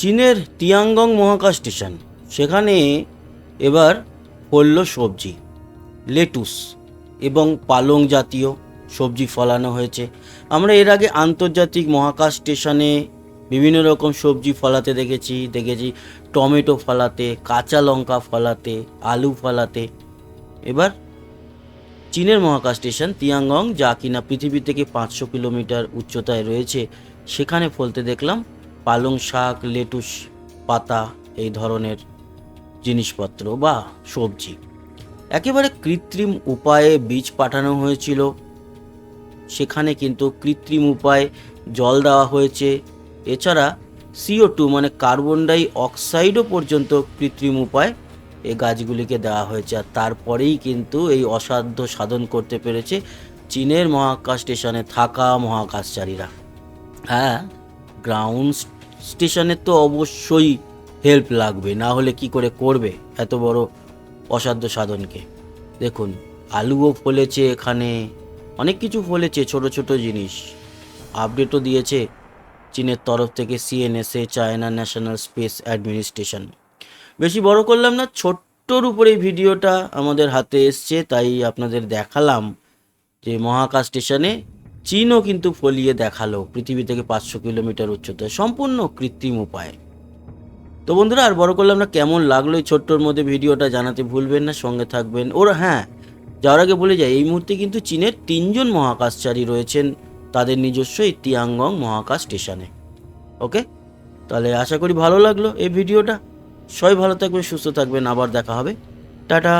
চীনের তিয়াঙ্গং মহাকাশ স্টেশন। সেখানে এবার পড়ল সবজি, লেটুস এবং পালং জাতীয় সবজি ফলানো হয়েছে। আমরা এর আগে আন্তর্জাতিক মহাকাশ স্টেশনে বিভিন্ন রকম সবজি ফলাতে দেখেছি। দেখেছি টমেটো ফলাতে, কাঁচা লঙ্কা ফলাতে, আলু ফলাতে। এবার চীনের মহাকাশ স্টেশন তিয়াঙ্গং যা কিনা পৃথিবী থেকে পাঁচশো কিলোমিটার উচ্চতায় রয়েছে, সেখানে ফলতে দেখলাম পালং শাক, লেটুস, পাতা এই ধরনের জিনিসপত্র বা সবজি। একেবারে কৃত্রিম উপায়ে বীজ পাঠানো হয়েছিল। সেখানে কিন্তু কৃত্রিম উপায়ে জল দেওয়া হয়েছে। এছাড়া সিও টু মানে কার্বন ডাই অক্সাইডও পর্যন্ত কৃত্রিম উপায় এই গাছগুলিকে দেওয়া হয়েছে। আর তারপরেই কিন্তু এই অসাধ্য সাধন করতে পেরেছে চীনের মহাকাশ স্টেশনে থাকা মহাকাশচারীরা। হ্যাঁ গ্রাউন্ড স্টেশনের তো অবশ্যই হেল্প লাগবে, না হলে কি করে করবে এত বড় অসাধ্য সাধনকে। দেখুন, আলুও ফলেছে এখানে, অনেক কিছু ফলেছে, ছোট ছোট জিনিস। আপডেটও দিয়েছে চীনের তরফ থেকে CNSA China national space administration বেশি বড় করলাম না, ছোট্টর উপরে ভিডিওটা আমাদের হাতে এসছে, তাই আপনাদের দেখালাম যে মহাকাশ স্টেশনে চীনও কিন্তু ফলিয়ে দেখাল পৃথিবী থেকে পাঁচশো কিলোমিটার উচ্চতায় সম্পূর্ণ কৃত্রিম উপায়। তো বন্ধুরা, আর বড় করলাম না, কেমন লাগল এই ছোট্টর মধ্যে ভিডিওটা জানাতে ভুলবেন না, সঙ্গে থাকবেন। ওর হ্যাঁ যাওয়ার আগে বলে যায় এই মুহূর্তে কিন্তু চীনের তিনজন মহাকাশচারী রয়েছেন তাদের নিজস্ব এই তিয়াঙ্গং মহাকাশ স্টেশনে। ওকে? তাহলে আশা করি ভালো লাগল এই ভিডিওটা। সবাই ভালো থাকবেন, সুস্থ থাকবেন, আবার দেখা হবে। টাটা!